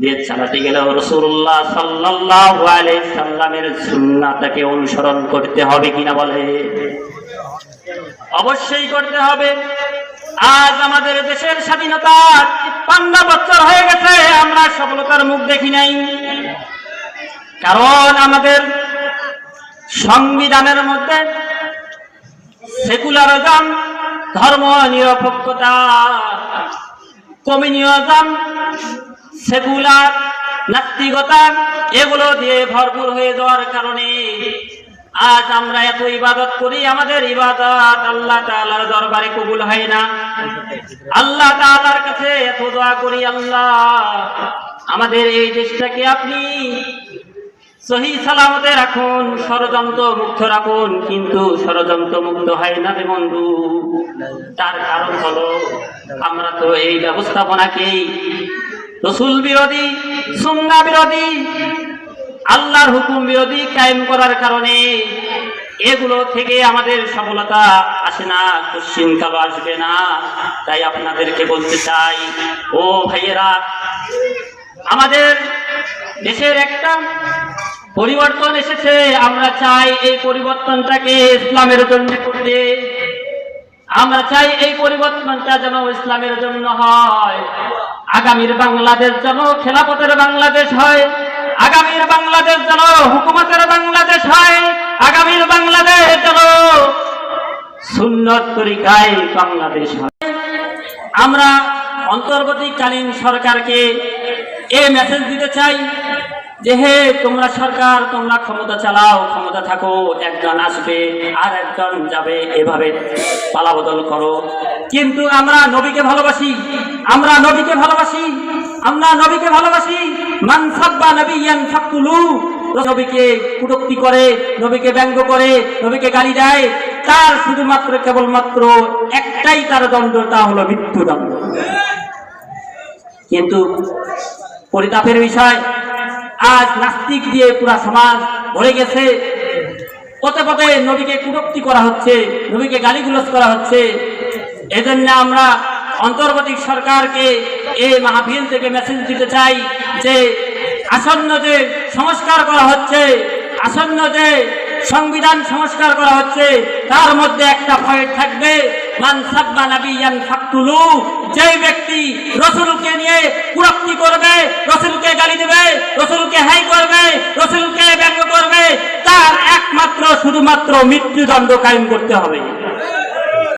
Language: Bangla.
দিয়ে চালাতে গেলে রসুল্লাহ সাল্লাহ সাল্লামের সুন্নাটাকে অনুসরণ করতে হবে কিনা বলে? অবশ্যই করতে হবে। আজ আমাদের দেশের স্বাধীনতা তিপ্পান্ন বছর হয়ে গেছে, আমরা সফলতার মুখ দেখি নাই। কারণ আমাদের সংবিধানের মধ্যে সেকুলারিজম ধর্ম নিরপেক্ষতা কমিউনিজম সেকুলার নাস্তিকতা এগুলো দিয়ে ভরপুর হয়ে যাওয়ার কারণে আজ আমরা এত ইবাদত করি, আমাদের ইবাদত আল্লাহ তাআলার দরবারে কবুল হয় না। আল্লাহ তাআলার কাছে এত দোয়া করি, আল্লাহ, আমাদের এই দেশটাকে আপনি সহি সালামতে রাখুন, ষড়যন্ত্র মুক্ত রাখুন, কিন্তু ষড়যন্ত্র মুক্ত হয় না রে বন্ধু। তার কারণ হলো, আমরা তো এই ব্যবস্থাপনাকেই রসুল বিরোধী, সুন্না বিরোধী, আল্লাহর হুকুম বিরোধী কায়েম করার কারণে এগুলো থেকে আমাদের সফলতা আসে না কালো আসবে না। তাই আপনাদেরকে বলতে চাই, ও ভাইয়েরা, আমাদের দেশের একটা পরিবর্তন এসেছে। আমরা চাই এই পরিবর্তনটাকে ইসলামের জন্য করতে। আমরা চাই এই পরিবর্তনটা যেন ইসলামের জন্য হয়। আগামীর বাংলাদেশ যেন খেলাপথের বাংলাদেশ হয়, আগামীর বাংলাদেশ যেন হুকুমতের বাংলাদেশ হয়, আগামীর বাংলাদেশ যেন সুন্নত তরিকায় বাংলাদেশ হয়। আমরা অন্তর্বর্তীকালীন সরকারকে এ মেসেজ দিতে চাই যে, হে, তোমরা সরকার, তোমরা ক্ষমতা চালাও, ক্ষমতা থাকো, একজন আসবে আর একজন যাবে, এভাবে পালাবদল করো। কিন্তু আমরা নবীকে ভালোবাসি, আমরা নবীকে ভালোবাসি, আমরা নবীকে ভালোবাসি। মান সাব্বা নবিয়ান ফাকুলু নবীকে কুটক্তি করে, নবীকে ব্যঙ্গ করে, নবীকে গালি দেয়, তার শুধুমাত্র কেবলমাত্র একটাই তার দণ্ড, তা হলো মৃত্যুদণ্ড। কিন্তু পরিতাপের বিষয়, আজ নাস্তিক দিয়ে পুরা সমাজ ভরে গেছে। পথে পথে নবীকে কুটক্তি করা হচ্ছে, নবীকে গালিগুলোজ করা হচ্ছে। এজন্য আমরা অন্তর্বর্তী সরকারকে এই মাহফিল থেকে মেসেজ দিতে চাই যে আসন্ন যে সংস্কার করা হচ্ছে, আসন্ন যে সংবিধান সংস্কার করা হচ্ছে, তার মধ্যে একটা পয়েন্ট থাকবে, মান সাব্বা নাবিয়ান ফাকতুলু, যেই ব্যক্তি রসুলকে নিয়ে কুরক্তি করবে, রসুলকে গালি দেবে, রসুলকে হাই করবে, রসুলকে ব্যঙ্গ করবে, তার একমাত্র, শুধুমাত্র মৃত্যুদণ্ড কায়েম করতে হবে।